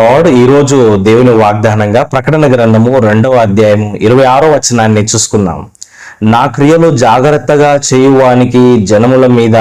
Lord ఈరోజు దేవుని వాగ్దానంగా ప్రకటన గ్రంథము రెండవ అధ్యాయము ఇరవై ఆరో వచనాన్ని చూసుకున్నాం నా క్రియలు జాగ్రత్తగా చేయువానికి జనముల మీద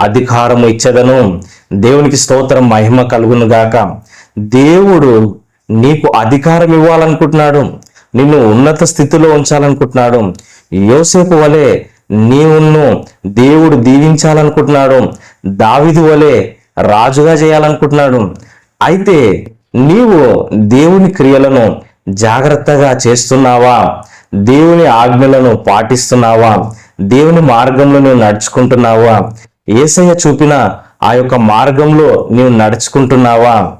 అధికారము ఇచ్చదను. దేవునికి స్తోత్రం మహిమ కలుగును గాక. దేవుడు నీకు అధికారం ఇవ్వాలనుకుంటున్నాడు. నిన్ను ఉన్నత స్థితిలో ఉంచాలనుకుంటున్నాడు. యోసేపు వలె నీవును దేవుడు దీవించాలనుకుంటున్నాడు. దావిది వలె రాజుగా చేయాలనుకుంటున్నాడు. అయితే నీవు దేవుని క్రియలను జాగ్రత్తగా చేస్తున్నావా? దేవుని ఆజ్ఞలను పాటిస్తున్నావా? దేవుని మార్గంలో నువ్వు నడుచుకుంటున్నావా? ఏసయ్య చూపిన ఆ యొక్క మార్గంలో నీవు నడుచుకుంటున్నావా?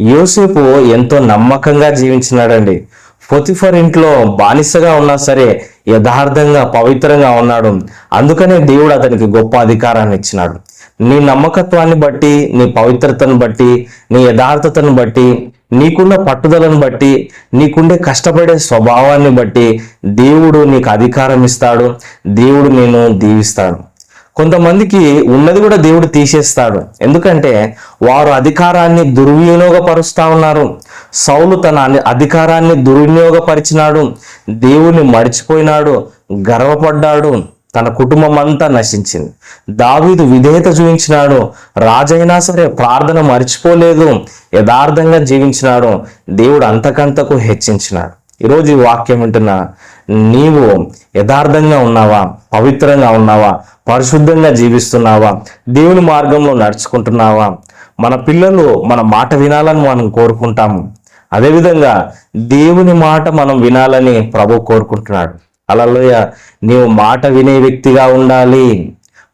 యోసేపు ఎంతో నమ్మకంగా జీవించినాడండి. పొతిఫర్ ఇంట్లో బానిసగా ఉన్నా సరే యథార్థంగా పవిత్రంగా ఉన్నాడు. అందుకనే దేవుడు అతనికి గొప్ప అధికారాన్ని ఇచ్చినాడు. నీ నమ్మకత్వాన్ని బట్టి నీ పవిత్రతను బట్టి నీ యథార్థతను బట్టి నీకున్న పట్టుదలను బట్టి నీకుండే కష్టపడే స్వభావాన్ని బట్టి దేవుడు నీకు అధికారం ఇస్తాడు దేవుడు నేను దీవిస్తాడు. కొంతమందికి ఉన్నది కూడా దేవుడు తీసేస్తాడు. ఎందుకంటే వారు అధికారాన్ని దుర్వినియోగపరుస్తా ఉన్నారు. సౌలు తన అధికారాన్ని దుర్వినియోగపరిచినాడు. దేవుణ్ణి మడిచిపోయినాడు గర్వపడ్డాడు. తన కుటుంబం అంతా నశించింది. దావీదు విధేయత చూపించినాడు. రాజైనా సరే ప్రార్థన మర్చిపోలేదు. యథార్థంగా జీవించినాడు. దేవుడు అంతకంతకు హెచ్చించినాడు. ఈరోజు ఈ వాక్యం వింటున్నా నీవు యథార్థంగా ఉన్నావా? పవిత్రంగా ఉన్నావా? పరిశుద్ధంగా జీవిస్తున్నావా? దేవుని మార్గంలో నడుచుకుంటున్నావా? మన పిల్లలు మన మాట వినాలని మనం కోరుకుంటాము. అదేవిధంగా దేవుని మాట మనం వినాలని ప్రభు కోరుకుంటున్నాడు. అలలోయ. నీవు మాట వినే వ్యక్తిగా ఉండాలి.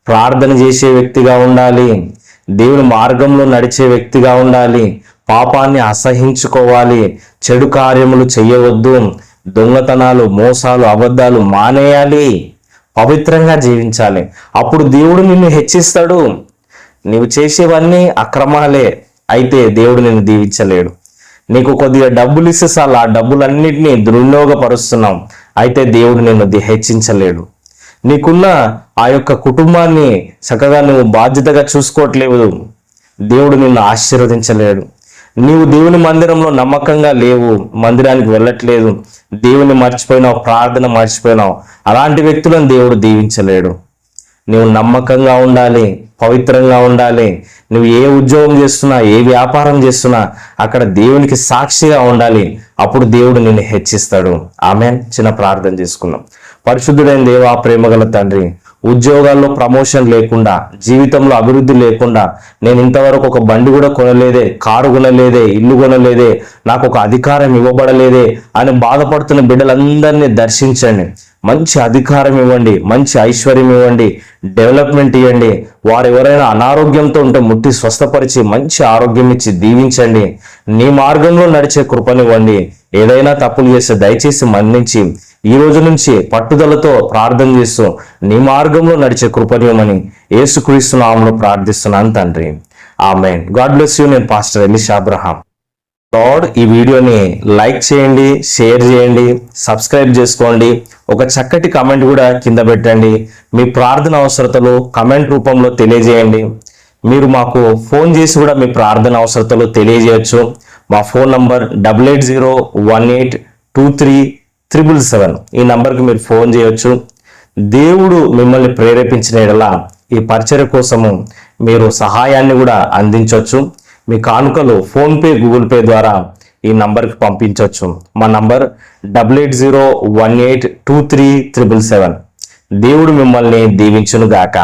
ప్రార్థన చేసే వ్యక్తిగా ఉండాలి. దేవుని మార్గంలో నడిచే వ్యక్తిగా ఉండాలి. పాపాన్ని అసహించుకోవాలి. చెడు కార్యములు చేయవద్దు. దొంగతనాలు మోసాలు అబద్ధాలు మానేయాలి. పవిత్రంగా జీవించాలి. అప్పుడు దేవుడు నిన్ను హెచ్చిస్తాడు. నీవు చేసేవన్నీ అక్రమాలే. అయితే దేవుడు నిన్ను దీవించలేడు. నీకు కొద్దిగా డబ్బులు ఇస్తే చాలు. ఆ డబ్బులన్నింటినీ దుర్వినియోగపరుస్తున్నాం. అయితే దేవుడు నిన్ను హెచ్చించలేడు నీకున్న ఆ యొక్క కుటుంబాన్ని చక్కగా నువ్వు బాధ్యతగా చూసుకోవట్లేదు. దేవుడు నిన్ను ఆశీర్వదించలేడు. నీవు దేవుని మందిరంలో నమ్మకంగా లేవు. మందిరానికి వెళ్ళట్లేదు. దేవుని మర్చిపోయినావు ప్రార్థన మర్చిపోయినావు. అలాంటి వ్యక్తులను దేవుడు దీవించలేడు. నువ్వు నమ్మకంగా ఉండాలి. పవిత్రంగా ఉండాలి. నువ్వు ఏ ఉద్యోగం చేస్తున్నా ఏ వ్యాపారం చేస్తున్నా అక్కడ దేవునికి సాక్షిగా ఉండాలి. అప్పుడు దేవుడు నిన్ను హెచ్చిస్తాడు. ఆమె చిన్న ప్రార్థన చేసుకున్నాం పరిశుద్ధుడైన దేవా ప్రేమగల తండ్రి ఉద్యోగాల్లో ప్రమోషన్ లేకుండా జీవితంలో అభివృద్ధి లేకుండా నేను ఇంతవరకు ఒక బండి కూడా కొనలేదే కారు కొనలేదే ఇల్లు కొనలేదే నాకు ఒక అధికారం ఇవ్వబడలేదే అని బాధపడుతున్న బిడ్డలందరినీ దర్శించండి. మంచి అధికారం ఇవ్వండి మంచి ఐశ్వర్యం ఇవ్వండి డెవలప్మెంట్ ఇవ్వండి వారు ఎవరైనా అనారోగ్యంతో ఉంటే ముట్టి స్వస్థపరిచి మంచి ఆరోగ్యం ఇచ్చి దీవించండి. నీ మార్గంలో నడిచే కృపనివ్వండి ఏదైనా తప్పులు చేస్తే దయచేసి మన్నించి ఈ రోజు నుంచి పట్టుదలతో ప్రార్థన చేస్తూ నీ మార్గంలో నడిచే కృపనివ్వమని యేసుక్రీస్తు నామంలో ప్రార్థిస్తున్నాను తండ్రి. ఆమె గాడ్ బ్లెస్ యూ. నేను పాస్టర్ ఎలిష్ అబ్రహాం. లార్డ్ ఈ వీడియోని లైక్ చేయండి షేర్ చేయండి సబ్స్క్రైబ్ చేసుకోండి. ఒక చక్కటి కమెంట్ కూడా కింద పెట్టండి. మీ ప్రార్థన అవసరతలు కమెంట్ రూపంలో తెలియజేయండి. మీరు మాకు ఫోన్ చేసి కూడా మీ ప్రార్థన అవసరతలు తెలియజేయచ్చు. మా phone number double eight zero one eight two three triple seven ఈ నంబర్కి మీరు ఫోన్ చేయొచ్చు. దేవుడు మిమ్మల్ని ప్రేరేపించిన ఎడల ఈ పరిచర్య కోసము మీరు సహాయాన్ని కూడా అందించవచ్చు మీ కానుకలు ఫోన్పే గూగుల్ పే ద్వారా ఈ నంబర్కి పంపించవచ్చు మా number double eight zero one eight two three triple seven. దేవుడు మిమ్మల్ని దీవించునుగాక.